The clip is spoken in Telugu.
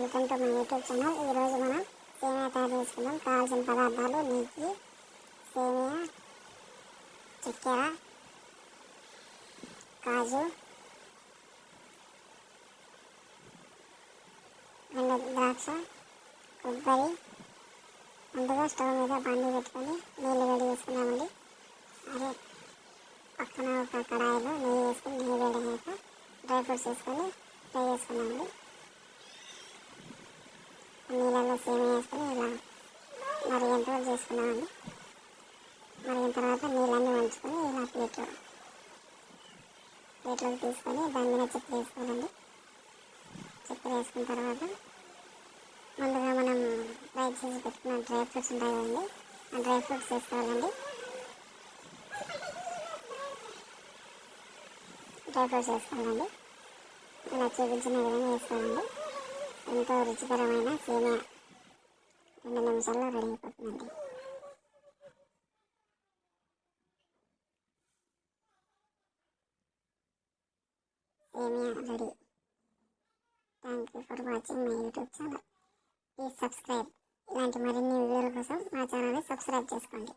Welcome to my YouTube channel. ఈరోజు మనం సేమియా తయారు చేసుకుందాం. కావాల్సిన పదార్థాలు నెయ్యి సేమియా చక్కెర కాజు రెండు ద్రాక్ష కొబ్బరి ముందుగా స్టవ్ మీద బండి పెట్టుకొని నీళ్ళు వేడి చేసుకున్నామండి అదే పక్కన ఒక కడాయిలో నెయ్యి వేసుకొని నెయ్యి వేడి వేడయ్యాక డ్రై ఫ్రూట్స్ వేసుకొని ఫ్రై చేసుకున్నామండి నీళ్ళలో సేమియా వేసుకొని ఇలా మరిగిన వరకు చేసుకున్నామండి? మరిగిన తర్వాత నీళ్ళన్నీ వంచుకొని ఇలా ప్లేట్లో ప్లేట్లోకి తీసుకొని దాని మీద చక్కెర వేసుకోవాలండి. చక్కెర వేసుకున్న తర్వాత ముందుగా మనం ఫ్రై చేసి పెట్టుకున్న డ్రై ఫ్రూట్స్ ఉంటాయి కదండి ఆ డ్రై ఫ్రూట్స్ వేసుకోవాలండి. డ్రై ఫ్రూట్స్ వేసుకోవాలండి. ఇలా చూపించిన విధంగా వేసుకోవాలండి. ఎంతో రుచికరమైన సేమియా. రెండు నిమిషాల్లో రెడీ అయిపోతుందండి. సేమియా ready. Thank you for watching my YouTube channel please subscribe ఇలాంటి మరిన్ని వీడియోల కోసం మా ఛానల్ని సబ్స్క్రైబ్ చేసుకోండి.